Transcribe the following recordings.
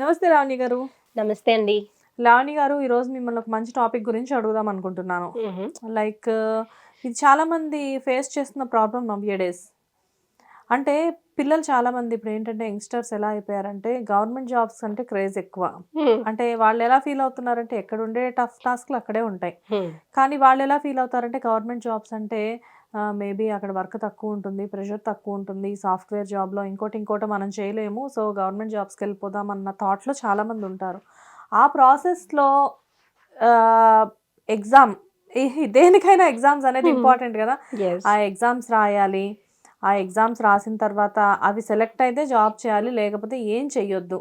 నమస్తే లావణ్య గారు. నమస్తే అండి. లావణ్య గారు ఈరోజు మిమ్మల్ని ఒక మంచి టాపిక్ గురించి అడుగుదాం అనుకుంటున్నాను. లైక్ ఇది చాలా మంది ఫేస్ చేస్తున్న ప్రాబ్లం నవ్య డేస్ అంటే పిల్లలు చాలా మంది ఇప్పుడు ఏంటంటే యంగ్స్టర్స్ ఎలా అయిపోయారంటే గవర్నమెంట్ జాబ్స్ అంటే క్రేజ్ ఎక్కువ. అంటే వాళ్ళు ఎలా ఫీల్ అవుతున్నారంటే ఎక్కడ ఉండే టఫ్ టాస్క్లు అక్కడే ఉంటాయి. కానీ వాళ్ళు ఎలా ఫీల్ అవుతారంటే గవర్నమెంట్ జాబ్స్ అంటే మేబీ అక్కడ వర్క్ తక్కువ ఉంటుంది ప్రెషర్ తక్కువ ఉంటుంది సాఫ్ట్వేర్ జాబ్లో ఇంకోటి ఇంకోటి మనం చేయలేము. సో గవర్నమెంట్ జాబ్స్కి వెళ్ళిపోదాం అన్న థాట్లో చాలామంది ఉంటారు. ఆ ప్రాసెస్లో ఎగ్జామ్ దేనికైనా ఎగ్జామ్స్ అనేది. ఇంపార్టెంట్ కదా. ఆ ఎగ్జామ్స్ రాయాలి ఆ ఎగ్జామ్స్ రాసిన తర్వాత అవి సెలెక్ట్ అయితే జాబ్ చేయాలి లేకపోతే ఏం చెయ్యొద్దు.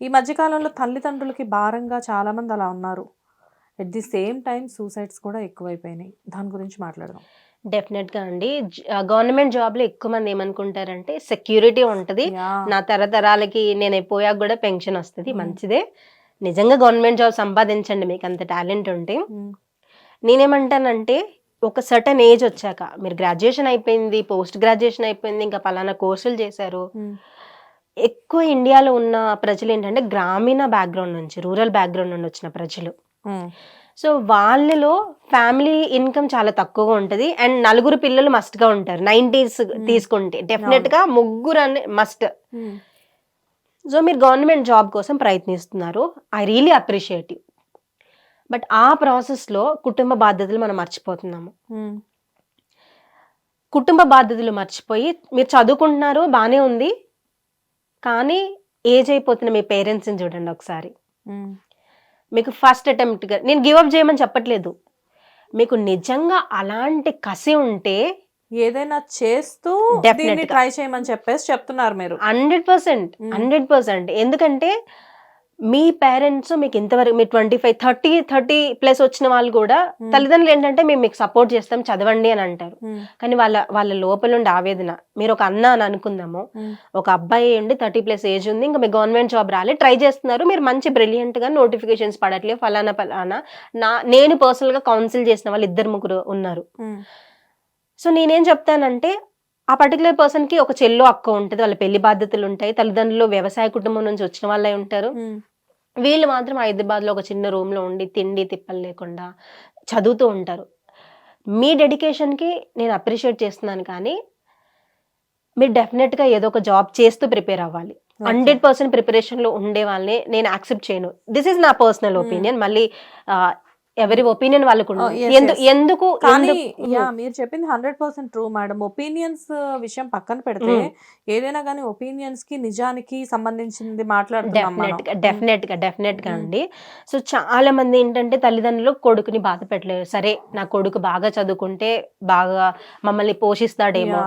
ఈ మధ్యకాలంలో తల్లిదండ్రులకి భారంగా చాలామంది అలా ఉన్నారు. At the same time suicides కూడా ఎక్కువైపోయినాయి. దాని గురించి మాట్లాడదాం. డెఫినెట్గా అండి గవర్నమెంట్ జాబ్లో ఎక్కువ మంది ఏమనుకుంటారంటే సెక్యూరిటీ ఉంటది. నా తరతరాలకి నేను పోయాక కూడా పెన్షన్ వస్తుంది. మంచిదే నిజంగా గవర్నమెంట్ జాబ్ సంపాదించండి మీకు అంత టాలెంట్ ఉంటే. నేనేమంటానంటే ఒక సర్టన్ ఏజ్ వచ్చాక మీరు గ్రాడ్యుయేషన్ అయిపోయింది పోస్ట్ గ్రాడ్యుయేషన్ అయిపోయింది ఇంకా పలానా కోర్సులు చేశారు. ఎక్కువ ఇండియాలో ఉన్న ప్రజలు ఏంటంటే గ్రామీణ బ్యాక్గ్రౌండ్ నుంచి రూరల్ బ్యాక్గ్రౌండ్ నుండి వచ్చిన ప్రజలు. సో వాళ్ళలో ఫ్యామిలీ ఇన్కమ్ చాలా తక్కువగా ఉంటది. అండ్ నలుగురు పిల్లలు మస్ట్గా ఉంటారు. నైన్టీస్ తీసుకుంటే డెఫినెట్గా ముగ్గురు అనే మస్ట్ Hmm. సో మీరు గవర్నమెంట్ జాబ్ కోసం ప్రయత్నిస్తున్నారు. I really appreciate you but ఆ ప్రాసెస్లో కుటుంబ బాధ్యతలు మనం మర్చిపోతున్నాము. Hmm. కుటుంబ బాధ్యతలు మర్చిపోయి మీరు చదువుకుంటున్నారు బాగానే ఉంది. కానీ ఏజ్ అయిపోతున్న మీ పేరెంట్స్ని చూడండి ఒకసారి. Hmm. మీకు ఫస్ట్ అటెంప్ట్గా నేను గివ్ అప్ చేయమని చెప్పట్లేదు మీకు నిజంగా అలాంటి కసి ఉంటే ఏదైనా చేస్తూ. ట్రై చేయమని చెప్పేసి చెప్తున్నారు మీరు హండ్రెడ్ పర్సెంట్. హండ్రెడ్ పర్సెంట్ ఎందుకంటే మీ పేరెంట్స్ మీకు ఇంతవరకు మీ twenty five thirty thirty plus వచ్చిన వాళ్ళు కూడా Mm. తల్లిదండ్రులు ఏంటంటే మేము మీకు సపోర్ట్ చేస్తాం చదవండి అని అంటారు Hmm. కానీ వాళ్ళ వాళ్ళ లోపల ఉండే ఆవేదన మీరు ఒక అన్న అని అనుకుందాము Hmm. ఒక అబ్బాయి ఉండి థర్టీ ప్లస్ ఏజ్ ఉంది ఇంకా మీకు గవర్నమెంట్ జాబ్ రాలే ట్రై చేస్తున్నారు మీరు మంచి బ్రిలియంట్గా నోటిఫికేషన్స్ పడట్లేదు ఫలానా ఫలానా నా నేను పర్సనల్గా కౌన్సిల్ చేసిన వాళ్ళు ఇద్దరు ముగ్గురు ఉన్నారు Hmm. సో నేనేం చెప్తానంటే ఆ పర్టికులర్ పర్సన్కి ఒక చెల్లు అక్క ఉంటుంది వాళ్ళ పెళ్ళి బాధ్యతలు ఉంటాయి తల్లిదండ్రులు వ్యవసాయ కుటుంబం నుంచి వచ్చిన వాళ్ళే ఉంటారు. వీళ్ళు మాత్రం హైదరాబాద్లో ఒక చిన్న రూమ్లో ఉండి తిండి తిప్పలు లేకుండా చదువుతూ ఉంటారు మీ డెడికేషన్కి నేను అప్రిషియేట్ చేస్తున్నాను కానీ మీరు డెఫినెట్గా ఏదో ఒక జాబ్ చేస్తూ ప్రిపేర్ అవ్వాలి. హండ్రెడ్ పర్సెంట్ ప్రిపరేషన్లో ఉండే వాళ్ళని నేను యాక్సెప్ట్ చేయను దిస్ ఇస్ నా పర్సనల్. ఒపీనియన్ మళ్ళీ ఎవరి ఒపీనియన్ వాళ్ళకు Oh. ఎందుకు కానీ యా మీరు చెప్పింది hundred percent true madam opinions విషయం పక్కన పెడితే. ఏదైనా కానీ ఒపీనియన్స్కి నిజానికి సంబంధించింది మాట్లాడుతున్నాం డెఫినెట్గా. డెఫినెట్గా డెఫినెట్గా. అండి సో చాలా మంది ఏంటంటే తల్లిదండ్రులు కొడుకుని బాధ పెట్టలేరు సరే నా కొడుకు బాగా చదువుకుంటే బాగా మమ్మల్ని పోషిస్తాడేమో.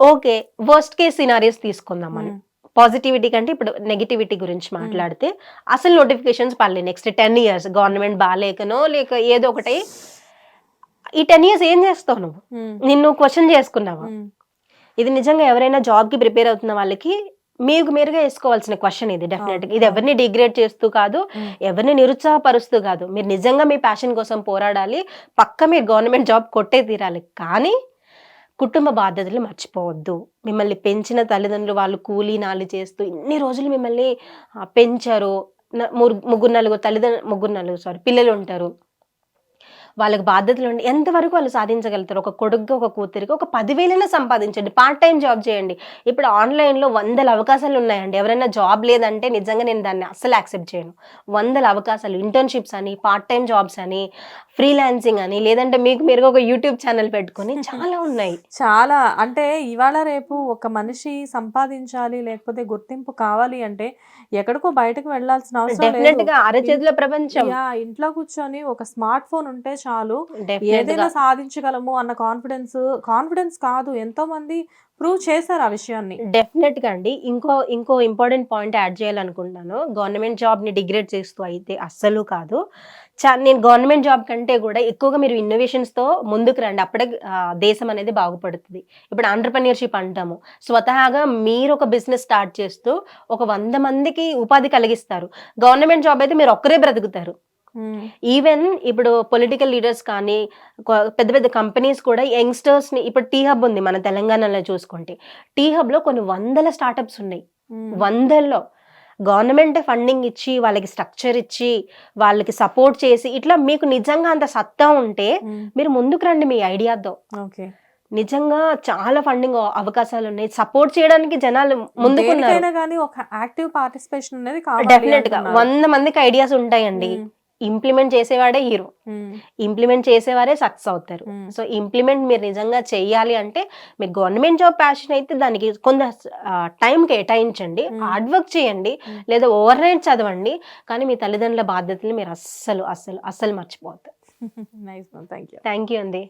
ఓకే వర్స్ట్ కేస్ సినారీస్ తీసుకుందాం మనం. పాజిటివిటీ కంటే ఇప్పుడు నెగిటివిటీ గురించి మాట్లాడితే అసలు నోటిఫికేషన్స్ పడలే నెక్స్ట్ టెన్ ఇయర్స్ గవర్నమెంట్ బాగాలేకనో లేక ఏదో ఒకటి. ఈ టెన్ ఇయర్స్ ఏం చేస్తావు నువ్వు. నిన్ను క్వశ్చన్ చేసుకున్నావా. ఇది నిజంగా ఎవరైనా జాబ్కి ప్రిపేర్ అవుతున్న వాళ్ళకి మీకు మీరుగా వేసుకోవాల్సిన క్వశ్చన్ ఇది డెఫినెట్ ఇది ఎవరిని డిగ్రేడ్ చేస్తూ కాదు. ఎవరిని నిరుత్సాహపరుస్తూ కాదు. మీరు నిజంగా మీ ప్యాషన్ కోసం పోరాడాలి పక్క మీరు గవర్నమెంట్ జాబ్ కొట్టే తీరాలి. కానీ కుటుంబ బాధ్యతలు మర్చిపోవద్దు. మిమ్మల్ని పెంచిన తల్లిదండ్రులు వాళ్ళు కూలీ నాలి చేస్తూ ఇన్ని రోజులు మిమ్మల్ని పెంచారు. ముగ్గురు నలుగురు తల్లిదండ్రులు ముగ్గురు నలుగురు సారీ పిల్లలు ఉంటారు. వాళ్ళకి బాధ్యతలు ఉండి ఎంతవరకు వాళ్ళు సాధించగలుగుతారు? ఒక కొడుకు ఒక కూతురికి ఒక పదివేలైనా సంపాదించండి. పార్ట్ టైం జాబ్ చేయండి. ఇప్పుడు ఆన్లైన్లో వందల అవకాశాలు ఉన్నాయండి. ఎవరైనా జాబ్ లేదంటే నిజంగా నేను దాన్ని అస్సలు యాక్సెప్ట్ చేయను. వందల అవకాశాలు ఇంటర్న్షిప్స్ అని పార్ట్ టైం జాబ్స్ అని ఫ్రీలాన్సింగ్ అని లేదంటే మీకు మీరు ఒక యూట్యూబ్ ఛానల్ పెట్టుకొని చాలా ఉన్నాయి. చాలా. అంటే ఇవాళ రేపు ఒక మనిషి సంపాదించాలి లేకపోతే గుర్తింపు కావాలి అంటే ఎక్కడికో బయటకు వెళ్ళాల్సిన అవసరం లేదు. అరచేతిలో ప్రపంచం. ఇంట్లో కూర్చొని ఒక స్మార్ట్ ఫోన్ ఉంటే చాలు. ఏదైనా సాధించగలము అన్న కాన్ఫిడెన్స్ కాన్ఫిడెన్స్ కాదు. ఎంతో మంది ప్రూవ్ చేశారు ఆ విషయాన్ని? డెఫినెట్గా అండి. ఇంకో ఇంకో ఇంపార్టెంట్ పాయింట్ యాడ్ చేయాలనుకుంటున్నాను. గవర్నమెంట్ జాబ్ని డిగ్రేడ్ చేస్తూ అయితే అస్సలు కాదు. నేను గవర్నమెంట్ జాబ్ కంటే కూడా ఎక్కువగా మీరు ఇన్నోవేషన్స్తో ముందుకు రండి. అప్పుడే దేశం అనేది బాగుపడుతుంది. ఇప్పుడు ఆంటర్ప్రన్యూర్షిప్ అంటాము. స్వతహాగా మీరు ఒక బిజినెస్ స్టార్ట్ చేస్తూ ఒక వంద మందికి ఉపాధి కలిగిస్తారు. గవర్నమెంట్ జాబ్ అయితే మీరు ఒక్కరే బ్రతుకుతారు. ఈవెన్ ఇప్పుడు పొలిటికల్ లీడర్స్ కానీ పెద్ద పెద్ద కంపెనీస్ కూడా యంగ్స్టర్స్ని ఇప్పుడు టీ హబ్ ఉంది మన తెలంగాణలో చూసుకుంటే. టీ హబ్లో కొన్ని వందల స్టార్టప్స్ ఉన్నాయి. వందల్లో. గవర్నమెంట్ ఫండింగ్ ఇచ్చి వాళ్ళకి స్ట్రక్చర్ ఇచ్చి వాళ్ళకి సపోర్ట్ చేసి ఇట్లా మీకు నిజంగా అంత సత్తా ఉంటే మీరు ముందుకు రండి మీ ఐడియాతో ఓకే నిజంగా చాలా ఫండింగ్ అవకాశాలు ఉన్నాయి. సపోర్ట్ చేయడానికి జనాలు ముందుకున్నారు కానీ ఒక యాక్టివ్ పార్టిసిపేషన్ అనేది డెఫినెట్గా. వంద మందికి ఐడియాస్ ఉంటాయండి. ఇంప్లిమెంట్ చేసేవాడే హీరో. ఇంప్లిమెంట్ చేసేవారే సక్సెస్ అవుతారు. సో ఇంప్లిమెంట్ మీరు నిజంగా చెయ్యాలి అంటే మీకు గవర్నమెంట్ జాబ్ ప్యాషన్ అయితే దానికి కొంత టైం కేటాయించండి. హార్డ్ వర్క్ చేయండి. లేదా ఓవర్ నైట్ చదవండి కానీ మీ తల్లిదండ్రుల బాధ్యతలు మీరు అస్సలు అస్సలు అస్సలు మర్చిపోవద్దు యూ థ్యాంక్ యూ అండి